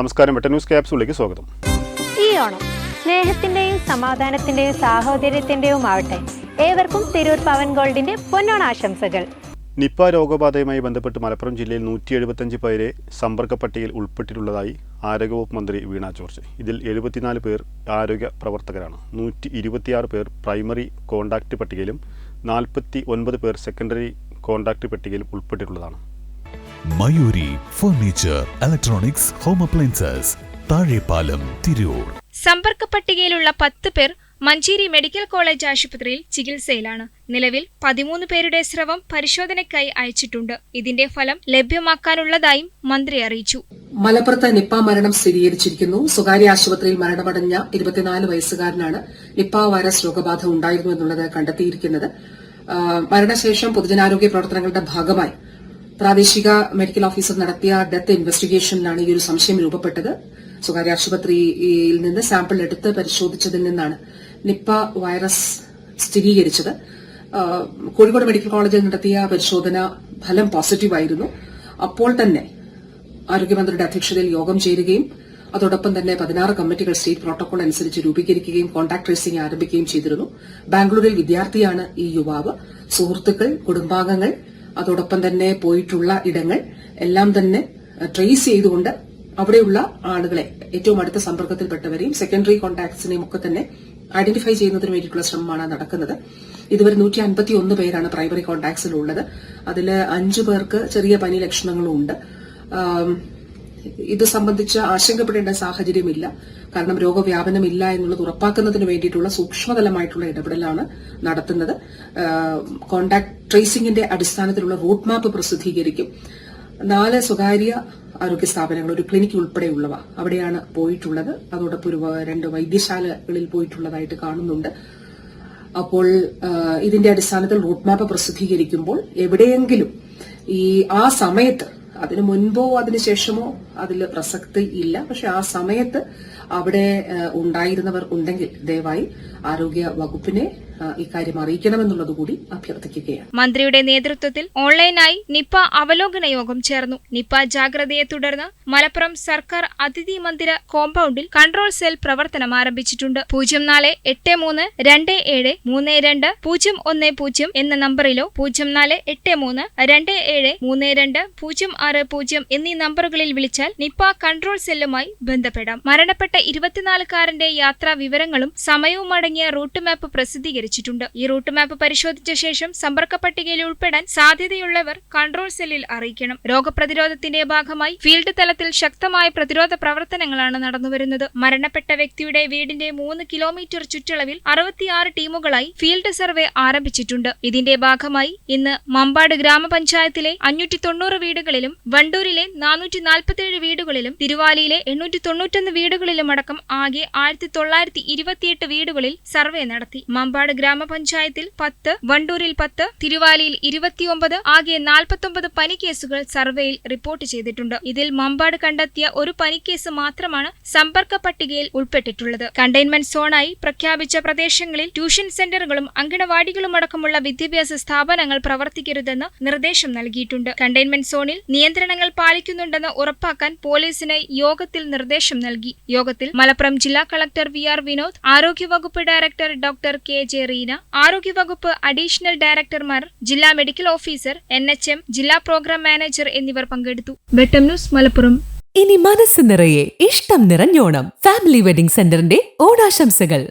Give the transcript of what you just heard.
നമസ്കാരം വെട്ട ന്യൂസ് ക്യാപ്സിലേക്ക് സ്വാഗതം. ഈ ഓണം സ്നേഹത്തിന്റെയും സമാധാനത്തിന്റെയും സാഹോദര്യത്തിന്റെയും ആവട്ടെ ഏവർക്കും തിരൂർ പവൻ ഗോൾഡിന്റെ പൊന്നോണ ആശംസകൾ. നിപ്പ രോഗബാധയുമായി ബന്ധപ്പെട്ട് മലപ്പുറം ജില്ലയിൽ നൂറ്റി എഴുപത്തഞ്ച് പേരെ സമ്പർക്ക പട്ടികയിൽ ഉൾപ്പെട്ടിട്ടുള്ളതായി ആരോഗ്യവകുപ്പ് മന്ത്രി വീണ ജോർജ്. ഇതിൽ എഴുപത്തിനാല് പേർ ആരോഗ്യ പ്രവർത്തകരാണ്. നൂറ്റി ഇരുപത്തിയാറ് പേർ പ്രൈമറി കോണ്ടാക്റ്റ് പട്ടികയിലും നാൽപ്പത്തി ഒൻപത് പേർ സെക്കൻഡറി കോണ്ടാക്റ്റ് പട്ടികയിലും ഉൾപ്പെട്ടിട്ടുള്ളതാണ്. Mayuri furniture electronics home appliances Thazhepalam Tirur. സമ്പർക്ക പട്ടികയിലുള്ള പത്ത് പേർ മഞ്ചേരി മെഡിക്കൽ കോളേജ് ആശുപത്രിയിൽ ചികിത്സയിലാണ്. നിലവിൽ പതിമൂന്ന് പേരുടെ സ്രവം പരിശോധനയ്ക്കായി അയച്ചിട്ടുണ്ട്. ഇതിന്റെ ഫലം ലഭ്യമാക്കാനുള്ളതായും മന്ത്രി അറിയിച്ചു. മലപ്പുറത്ത് നിപ്പ മരണം സ്ഥിരീകരിച്ചിരിക്കുന്നു. സ്വകാര്യ ആശുപത്രിയിൽ മരണമടഞ്ഞ ഇരുപത്തിനാല് വയസ്സുകാരനാണ് നിപ്പ വൈറസ് രോഗബാധ ഉണ്ടായിരുന്നു എന്നുള്ളത് കണ്ടെത്തിയിരിക്കുന്നത്. മരണശേഷം പൊതുജനാരോഗ്യ പ്രവർത്തനങ്ങളുടെ ഭാഗമായി പ്രാദേശിക മെഡിക്കൽ ഓഫീസർ നടത്തിയ ഡെത്ത് ഇൻവെസ്റ്റിഗേഷനിലാണ് ഈ ഒരു സംശയം രൂപപ്പെട്ടത്. സ്വകാര്യ ആശുപത്രിയിൽ നിന്ന് സാമ്പിൾ എടുത്ത് പരിശോധിച്ചതിൽ നിന്നാണ് നിപ്പ വൈറസ് സ്ഥിരീകരിച്ചത്. കോഴിക്കോട് മെഡിക്കൽ കോളേജിൽ നടത്തിയ പരിശോധന ഫലം പോസിറ്റീവായിരുന്നു അപ്പോൾ തന്നെ ആരോഗ്യമന്ത്രിയുടെ അധ്യക്ഷതയിൽ യോഗം ചേരുകയും അതോടൊപ്പം തന്നെ പതിനാറ് കമ്മിറ്റികൾ സ്റ്റേറ്റ് പ്രോട്ടോകോൾ അനുസരിച്ച് രൂപീകരിക്കുകയും കോൺടാക്ട് ട്രേസിംഗ് ആരംഭിക്കുകയും ചെയ്തിരുന്നു. ബാംഗ്ലൂരിൽ വിദ്യാർത്ഥിയാണ് ഈ യുവാവ്. സുഹൃത്തുക്കൾ കുടുംബാംഗങ്ങൾ അതോടൊപ്പം തന്നെ പോയിട്ടുള്ള ഇടങ്ങൾ എല്ലാം തന്നെ ട്രേസ് ചെയ്തുകൊണ്ട് അവിടെയുള്ള ആളുകളെ ഏറ്റവും അടുത്ത സമ്പർക്കത്തിൽപ്പെട്ടവരെയും സെക്കൻഡറി കോൺടാക്ട്സിനെയും ഒക്കെ തന്നെ ഐഡന്റിഫൈ ചെയ്യുന്നതിന് വേണ്ടിയിട്ടുള്ള ശ്രമമാണ് നടക്കുന്നത്. ഇതുവരെ നൂറ്റി അൻപത്തി ഒന്ന് പേരാണ് പ്രൈമറി കോൺടാക്ട്സിലുള്ളത് അതിൽ അഞ്ചു പേർക്ക് ചെറിയ പനി ലക്ഷണങ്ങളും ഉണ്ട് ആം, ഇത് സംബന്ധിച്ച് ആശങ്കപ്പെടേണ്ട സാഹചര്യമില്ല. കാരണം രോഗവ്യാപനമില്ല എന്നുള്ളത് ഉറപ്പാക്കുന്നതിന് വേണ്ടിയിട്ടുള്ള സൂക്ഷ്മതലമായിട്ടുള്ള ഇടപെടലാണ് നടത്തുന്നത്. കോണ്ടാക്ട് ട്രേസിംഗിന്റെ അടിസ്ഥാനത്തിലുള്ള റൂട്ട് മാപ്പ് പ്രസിദ്ധീകരിക്കും. നാല് സ്വകാര്യ ആരോഗ്യ സ്ഥാപനങ്ങൾ ഒരു ക്ലിനിക് ഉൾപ്പെടെയുള്ളവ അവിടെയാണ് പോയിട്ടുള്ളത്. അതോടൊപ്പം ഒരു രണ്ട് വൈദ്യശാലകളിൽ പോയിട്ടുള്ളതായിട്ട് കാണുന്നുണ്ട്. അപ്പോൾ ഇതിന്റെ അടിസ്ഥാനത്തിൽ റൂട്ട് മാപ്പ് പ്രസിദ്ധീകരിക്കുമ്പോൾ എവിടെയെങ്കിലും ഈ ആ സമയത്ത് അതിനു മുൻപോ അതിനു ശേഷമോ അതിൽ പ്രസക്തി ഇല്ല. പക്ഷെ ആ സമയത്ത് അവിടെ ഉണ്ടായിരുന്നവർ ഉണ്ടെങ്കിൽ ദയവായി ആരോഗ്യ വകുപ്പിനെ ഇക്കാര്യം അറിയിക്കണമെന്നുള്ളത് കൂടി അഭ്യർത്ഥിക്കുകയാണ്. മന്ത്രിയുടെ നേതൃത്വത്തിൽ ഓൺലൈനായി നിപ്പ അവലോകന യോഗം ചേർന്നു. നിപ്പ ജാഗ്രതയെ തുടർന്ന് മലപ്പുറം സർക്കാർ അതിഥി മന്ദിര കോമ്പൗണ്ടിൽ കൺട്രോൾ സെൽ പ്രവർത്തനം ആരംഭിച്ചിട്ടുണ്ട്. പൂജ്യം നാല് എട്ട് മൂന്ന് രണ്ട് ഏഴ് മൂന്ന് രണ്ട് പൂജ്യം ഒന്ന് പൂജ്യം എന്ന നമ്പറിലോ പൂജ്യം നാല് എട്ട് മൂന്ന് രണ്ട് ഏഴ് മൂന്ന് രണ്ട് പൂജ്യം ആറ് പൂജ്യം എന്നീ നമ്പറുകളിൽ വിളിച്ചാൽ നിപ്പ കൺട്രോൾ സെല്ലുമായി ബന്ധപ്പെടാം. മരണപ്പെട്ട ഇരുപത്തിനാലുകാരന്റെ യാത്രാ വിവരങ്ങളും സമയവും അടങ്ങിയ റൂട്ട് മാപ്പ് പ്രസിദ്ധീകരിച്ചിട്ടുണ്ട് ഈ റൂട്ട് മാപ്പ് പരിശോധിച്ച ശേഷം സമ്പർക്ക പട്ടികയിൽ ഉൾപ്പെടാൻ സാധ്യതയുള്ളവർ കൺട്രോൾ സെല്ലിൽ അറിയിക്കണം. രോഗപ്രതിരോധത്തിന്റെ ഭാഗമായി ഫീൽഡ് തലത്തിൽ ശക്തമായ പ്രതിരോധ പ്രവർത്തനങ്ങളാണ് നടന്നുവരുന്നത്. മരണപ്പെട്ട വ്യക്തിയുടെ വീടിന്റെ മൂന്ന് കിലോമീറ്റർ ചുറ്റളവിൽ അറുപത്തിയാറ് ടീമുകളായി ഫീൽഡ് സർവേ ആരംഭിച്ചിട്ടുണ്ട്. ഇതിന്റെ ഭാഗമായി ഇന്ന് മമ്പാട് ഗ്രാമപഞ്ചായത്തിലെ അഞ്ഞൂറ്റി തൊണ്ണൂറ് വീടുകളിലും വണ്ടൂരിലെ നാനൂറ്റി നാൽപ്പത്തിയേഴ് വീടുകളിലും തിരുവാലിയിലെ എണ്ണൂറ്റി തൊണ്ണൂറ്റൊന്ന് വീടുകളിലുമടക്കം ആകെ ആയിരത്തി തൊള്ളായിരത്തി ഇരുപത്തിയെട്ട് വീടുകളിൽ സർവേ നടത്തി. മമ്പാട് ഗ്രാമപഞ്ചായത്തിൽ പത്ത് വണ്ടൂരിൽ പത്ത് തിരുവാലിയിൽ ഇരുപത്തിയൊമ്പത് ആകെ നാൽപ്പത്തൊമ്പത് പനിക്കേസുകൾ കേസുകൾ സർവേയിൽ റിപ്പോർട്ട് ചെയ്തിട്ടുണ്ട്. ഇതിൽ മമ്പാട് കണ്ടെത്തിയ ഒരു പനിക്കേസ് മാത്രമാണ് സമ്പർക്ക പട്ടികയിൽ ഉൾപ്പെട്ടിട്ടുള്ളത്. കണ്ടെയ്ൻമെന്റ് സോണായി പ്രഖ്യാപിച്ച പ്രദേശങ്ങളിൽ ട്യൂഷൻ സെന്ററുകളും അങ്കണവാടികളും അടക്കമുള്ള വിദ്യാഭ്യാസ സ്ഥാപനങ്ങൾ പ്രവർത്തിക്കരുതെന്ന് നിർദ്ദേശം നൽകിയിട്ടുണ്ട്. കണ്ടെയ്ൻമെന്റ് സോണിൽ നിയന്ത്രണങ്ങൾ പാലിക്കുന്നുണ്ടെന്ന് ഉറപ്പാക്കാൻ പോലീസിന് യോഗത്തിൽ നിർദ്ദേശം നൽകി. യോഗത്തിൽ മലപ്പുറം ജില്ലാ കളക്ടർ വി ആർ വിനോദ് ആരോഗ്യവകുപ്പ് director doctor K J Reena ആരോഗ്യവകുപ്പ് അഡീഷണൽ ഡയറക്ടർമാർ ജില്ലാ medical officer N H M ജില്ലാ പ്രോഗ്രാം മാനേജർ എന്നിവർ പങ്കെടുത്തു. വെട്ടം ന്യൂസ് മലപ്പുറം. ഇനി മനസ്സ് നിറയെ ഇഷ്ടം നിറഞ്ഞോണം. ഫാമിലി വെഡിംഗ് സെന്ററിന്റെ ഓണാശംസകൾ.